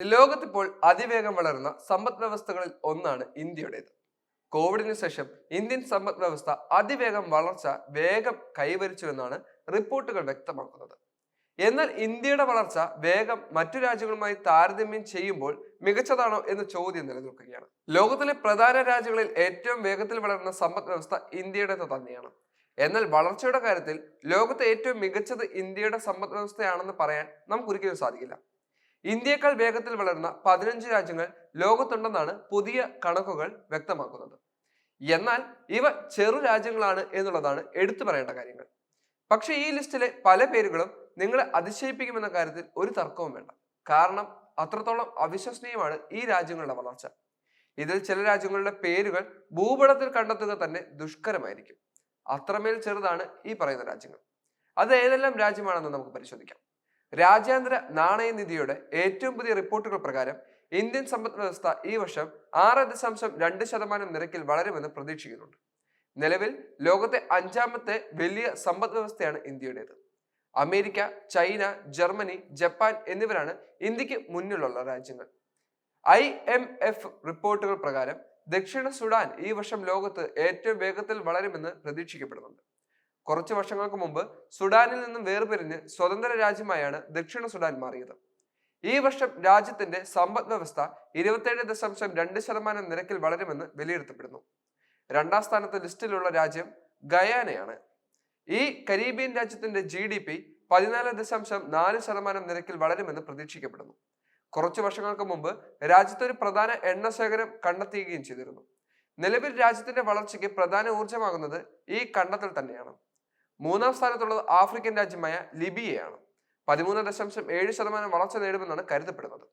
ലോകത്തിപ്പോൾ അതിവേഗം വളരുന്ന സമ്പദ് വ്യവസ്ഥകളിൽ ഒന്നാണ് ഇന്ത്യയുടേത്. കോവിഡിന് ശേഷം ഇന്ത്യൻ സമ്പദ് വ്യവസ്ഥ അതിവേഗം വളർച്ച വേഗം കൈവരിച്ചുവെന്നാണ് റിപ്പോർട്ടുകൾ വ്യക്തമാക്കുന്നത്. എന്നാൽ ഇന്ത്യയുടെ വളർച്ച വേഗം മറ്റു രാജ്യങ്ങളുമായി താരതമ്യം ചെയ്യുമ്പോൾ മികച്ചതാണോ എന്ന ചോദ്യം നിലനിൽക്കുകയാണ്. ലോകത്തിലെ പ്രധാന രാജ്യങ്ങളിൽ ഏറ്റവും വേഗത്തിൽ വളരുന്ന സമ്പദ് വ്യവസ്ഥ ഇന്ത്യയുടേത് തന്നെയാണ്. എന്നാൽ വളർച്ചയുടെ കാര്യത്തിൽ ലോകത്തെ ഏറ്റവും മികച്ചത് ഇന്ത്യയുടെ സമ്പദ് വ്യവസ്ഥയാണെന്ന് പറയാൻ നമുക്ക് ഒരിക്കലും സാധിക്കില്ല. ഇന്ത്യയേക്കാൾ വേഗത്തിൽ വളർന്ന പതിനഞ്ച് രാജ്യങ്ങൾ ലോകത്തുണ്ടെന്നാണ് പുതിയ കണക്കുകൾ വ്യക്തമാക്കുന്നത്. എന്നാൽ ഇവ ചെറു രാജ്യങ്ങളാണ് എന്നുള്ളതാണ് എടുത്തു പറയേണ്ട കാര്യങ്ങൾ. പക്ഷെ ഈ ലിസ്റ്റിലെ പല പേരുകളും നിങ്ങളെ അതിശയിപ്പിക്കുമെന്ന കാര്യത്തിൽ ഒരു തർക്കവും വേണ്ട. കാരണം അത്രത്തോളം അവിശ്വസനീയമാണ് ഈ രാജ്യങ്ങളുടെ വളർച്ച. ഇതിൽ ചില രാജ്യങ്ങളുടെ പേരുകൾ ഭൂപടത്തിൽ കണ്ടെത്തുക തന്നെ ദുഷ്കരമായിരിക്കും. അത്രമേൽ ചെറുതാണ് ഈ പറയുന്ന രാജ്യങ്ങൾ. അത് ഏതെല്ലാം രാജ്യമാണെന്ന് നമുക്ക് പരിശോധിക്കാം. രാജ്യാന്തര നാണയനിധിയുടെ ഏറ്റവും പുതിയ റിപ്പോർട്ടുകൾ പ്രകാരം ഇന്ത്യൻ സമ്പദ് വ്യവസ്ഥ ഈ വർഷം ആറ് ദശാംശം രണ്ട് ശതമാനം നിരക്കിൽ വളരുമെന്ന് പ്രതീക്ഷിക്കുന്നുണ്ട്. നിലവിൽ ലോകത്തെ അഞ്ചാമത്തെ വലിയ സമ്പദ് വ്യവസ്ഥയാണ് ഇന്ത്യയുടേത്. അമേരിക്ക ചൈന ജർമ്മനി ജപ്പാൻ എന്നിവരാണ് ഇന്ത്യയ്ക്ക് മുന്നിലുള്ള രാജ്യങ്ങൾ. ഐ എം എഫ് റിപ്പോർട്ടുകൾ പ്രകാരം ദക്ഷിണ സുഡാൻ ഈ വർഷം ലോകത്ത് ഏറ്റവും വേഗത്തിൽ വളരുമെന്ന് പ്രതീക്ഷിക്കപ്പെടുന്നുണ്ട്. കുറച്ച് വർഷങ്ങൾക്ക് മുമ്പ് സുഡാനിൽ നിന്നും വേർപിരിഞ്ഞ് സ്വതന്ത്ര രാജ്യമായാണ് ദക്ഷിണ സുഡാൻ മാറിയത്. ഈ വർഷം രാജ്യത്തിന്റെ സമ്പദ് വ്യവസ്ഥ ഇരുപത്തേഴ് ദശാംശം രണ്ട് ശതമാനം നിരക്കിൽ വളരുമെന്ന് വിലയിരുത്തപ്പെടുന്നു. രണ്ടാം സ്ഥാനത്ത് ലിസ്റ്റിലുള്ള രാജ്യം ഗയാനയാണ്. ഈ കരീബിയൻ രാജ്യത്തിന്റെ ജി ഡി പി പതിനാല് ദശാംശം നാല് ശതമാനം നിരക്കിൽ വളരുമെന്ന് പ്രതീക്ഷിക്കപ്പെടുന്നു. കുറച്ചു വർഷങ്ങൾക്ക് മുമ്പ് രാജ്യത്ത് ഒരു പ്രധാന എണ്ണ ശേഖരം കണ്ടെത്തുകയും ചെയ്തിരുന്നു. നിലവിൽ രാജ്യത്തിന്റെ വളർച്ചയ്ക്ക് പ്രധാന ഊർജമാകുന്നത് ഈ കണ്ടെത്തൽ തന്നെയാണ്. മൂന്നാം സ്ഥാനത്തുള്ളത് ആഫ്രിക്കൻ രാജ്യമായ ലിബിയയാണ്. പതിമൂന്ന് ദശാംശം ഏഴ് ശതമാനം വളർച്ച നേടുമെന്നാണ് കരുതപ്പെടുന്നത്.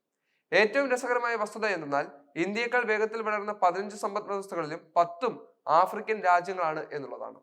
ഏറ്റവും രസകരമായ വസ്തുത എന്തെന്നാൽ ഇന്ത്യയേക്കാൾ വേഗത്തിൽ വളർന്ന പതിനഞ്ച് സമ്പദ് വ്യവസ്ഥകളിലും പത്തും ആഫ്രിക്കൻ രാജ്യങ്ങളാണ് എന്നുള്ളതാണ്.